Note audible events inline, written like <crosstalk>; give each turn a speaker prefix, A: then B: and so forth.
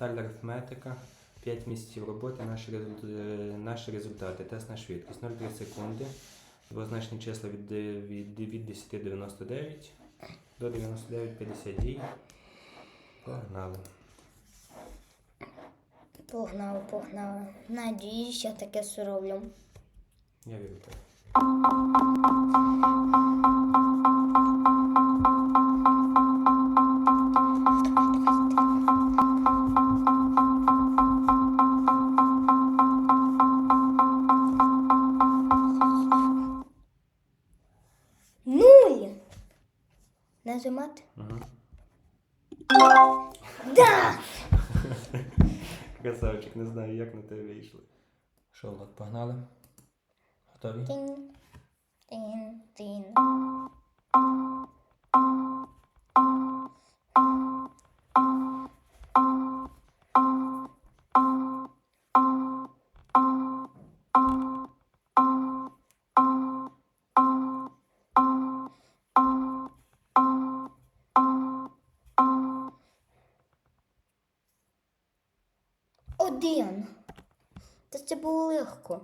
A: Ментальна арифметика. 5 місяців роботи. Наші, е, наші результати. Тест на швидкість. 0,3 секунди. Двозначні числа від, від, від 10 99 до 99 50 дій. Погнали.
B: Погнали, погнали. Надіюсь, я таке зроблю.
A: Я вірю в
B: Нажимати?
A: Угу.
B: Да! <laughs>
A: Красавчик, не знаю, як на тебе вийшло. Що, Влад, погнали? Готові?
B: Тин, тин, тин. Один. Та це було легко.